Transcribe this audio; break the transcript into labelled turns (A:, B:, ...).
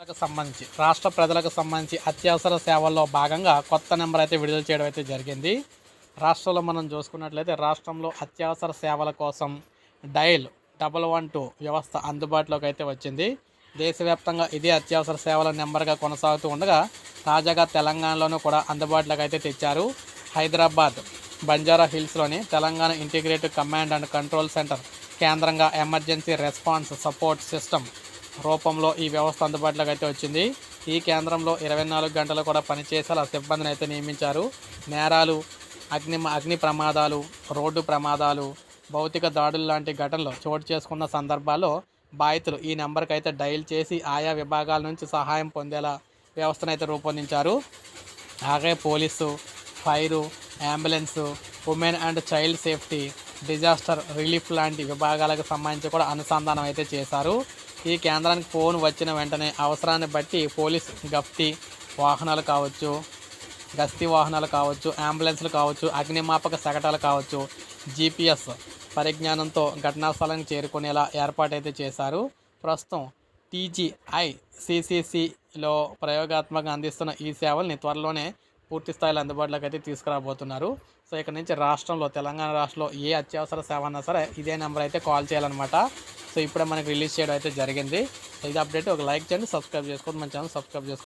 A: ప్రజలకు సంబంధించి రాష్ట్ర ప్రజలకు సంబంధించి అత్యవసర సేవల్లో భాగంగా కొత్త నెంబర్ అయితే విడుదల చేయడం అయితే జరిగింది. రాష్ట్రంలో మనం చూసుకున్నట్లయితే రాష్ట్రంలో అత్యవసర సేవల కోసం డయల్ డబల్ వన్ టూ వ్యవస్థ అందుబాటులోకి అయితే వచ్చింది. దేశవ్యాప్తంగా ఇదే అత్యవసర సేవల నెంబర్గా కొనసాగుతూ ఉండగా తాజాగా తెలంగాణలోనూ కూడా అందుబాటులోకి అయితే తెచ్చారు. Hyderabad Banjara హిల్స్లోని Telangana integrated command and control centre కేంద్రంగా ఎమర్జెన్సీ రెస్పాన్స్ సపోర్ట్ సిస్టమ్ రూపంలో ఈ వ్యవస్థ అందుబాటులోకి అయితే వచ్చింది. ఈ కేంద్రంలో ఇరవై నాలుగు గంటలు కూడా పనిచేసేలా సిబ్బందిని అయితే నియమించారు. నేరాలు అగ్ని అగ్ని ప్రమాదాలు రోడ్డు ప్రమాదాలు భౌతిక దాడులు లాంటి ఘటనలు చోటు చేసుకున్న సందర్భాల్లో బాధితులు ఈ నెంబర్కి అయితే డయల్ చేసి ఆయా విభాగాల నుంచి సహాయం పొందేలా వ్యవస్థను అయితే రూపొందించారు. అలాగే police fire ambulance women and child safety disaster relief లాంటి విభాగాలకు సంబంధించి కూడా అనుసంధానం అయితే చేశారు. ఈ కేంద్రానికి ఫోన్ వచ్చిన వెంటనే అవసరాన్ని బట్టి పోలీస్ గప్తీ వాహనాలు కావచ్చు గస్తీ వాహనాలు కావచ్చు అంబులెన్స్లు కావచ్చు అగ్నిమాపక శకటాలు కావచ్చు జీపీఎస్ పరిజ్ఞానంతో ఘటనా స్థలానికి చేరుకునేలా ఏర్పాటైతే చేశారు. ప్రస్తుతం టీజీఐ సిసిసిలో ప్రయోగాత్మకంగా అందిస్తున్న ఈ సేవల్ని త్వరలోనే పూర్తి స్థాయిలో అందుబాటులోకి అయితే తీసుకురాబోతున్నారు. సో ఇక్కడ నుంచి రాష్ట్రంలో తెలంగాణ రాష్ట్రంలో ఏ అత్యవసర సేవ అన్నా సరే ఇదే నెంబర్ అయితే కాల్ చేయాలన్నమాట. సో ఇప్పుడే మనకి రిలీజ్ చేయడం అయితే జరిగింది. సో ఇది అప్డేట్. ఒక లైక్ చేయండి సబ్స్క్రైబ్ చేసుకోండి. మన ఛానల్ సబ్స్క్రైబ్ చేసుకోండి.